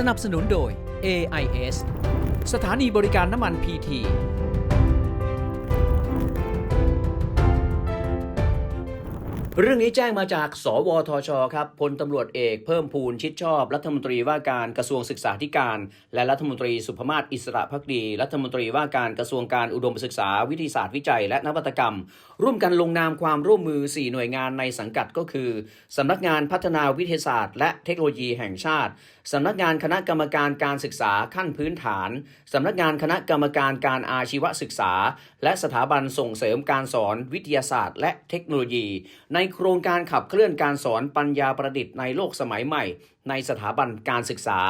สนับสนุนโดย AIS สถานีบริการน้ำมันพี เรื่องนี้แจ้งมาจาก สวทช ครับ พลตำรวจเอกเพิ่มพูนชิดชอบ รัฐมนตรีว่าการกระทรวงศึกษาธิการ และรัฐมนตรีสุภมาศอิสระพักดี รัฐมนตรีว่าการกระทรวงการอุดมศึกษาวิทยาศาสตร์วิจัย และนวัตกรรม ร่วมกันลงนามความร่วมมือ 4 หน่วยงานในสังกัดก็คือสำนักงานพัฒนาวิทยาศาสตร์ และเทคโนโลยีแห่งชาติสำนักงานคณะกรรมการการศึกษาขั้นพื้นฐานสำนักงานคณะกรรมการการอาชีวศึกษา และสถาบันส่งเสริมการสอนวิทยาศาสตร์ และเทคโนโลยี ในโครงการขับเคลื่อนการสอนปัญญาประดิษฐ์ในโลกสมัยใหม่ ในสถาบันการศึกษา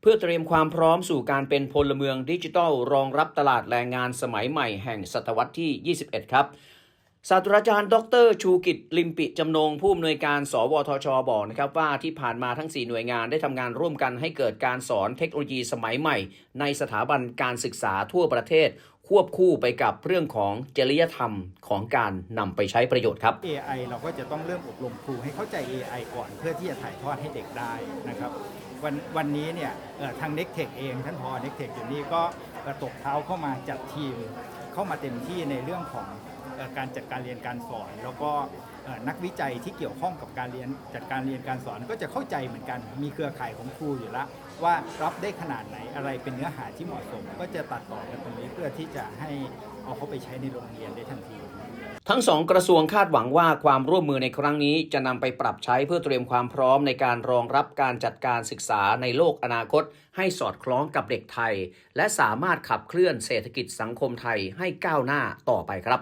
เพื่อเตรียมความพร้อมสู่การเป็นพลเมืองดิจิทัล รองรับตลาดแรงงานสมัยใหม่แห่งศตวรรษที่ 21 ครับศาสตราจารย์ ดร ชูกิจ ลิมปิจำนง ผู้อำนวยการ สวทช บอกนะครับว่าที่ผ่านมาทั้ง 4 หน่วยงานได้ทำงานร่วมกันให้เกิดการสอนเทคโนโลยีสมัยใหม่ ในสถาบันการศึกษาทั่วประเทศ ควบคู่ไปกับเรื่องของจริยธรรมของการนำไปใช้ประโยชน์ครับ AI เราก็จะต้องเริ่มอบรมครูให้เข้าใจ AI ก่อนเพื่อที่จะถ่ายทอดให้เด็กได้นะครับวันวันนี้เนี่ยทาง n e c t e c h เองท่านพอ n e c t e c h อยู่นี่ก็กระตกเท้าเข้ามาจัดทีม เข้ามาเต็มที่ในเรื่องของอการจัดการเรียนการสอน แล้วก็นักวิจัยที่เกี่ยวข้องกับการเรียนจัดการเรียนการสอนก็จะเข้าใจเหมือนกัน มีเครือข่ายของครูอยู่แล้วว่ารับได้ขนาดไหนอะไรเป็นเนื้อหาที่เหมาะสม ก็จะตัดต่อกันตรงนี้เพื่อที่จะให้เอาเข้าไปใช้ในโรงเรียนได้ทันที ทั้งสองกระทรวงคาดหวังว่าความร่วมมือในครั้งนี้จะนำไปปรับใช้เพื่อเตรียมความพร้อมในการรองรับการจัดการศึกษาในโลกอนาคต ให้สอดคล้องกับเด็กไทย และสามารถขับเคลื่อนเศรษฐกิจสังคมไทยให้ก้าวหน้าต่อไปครับ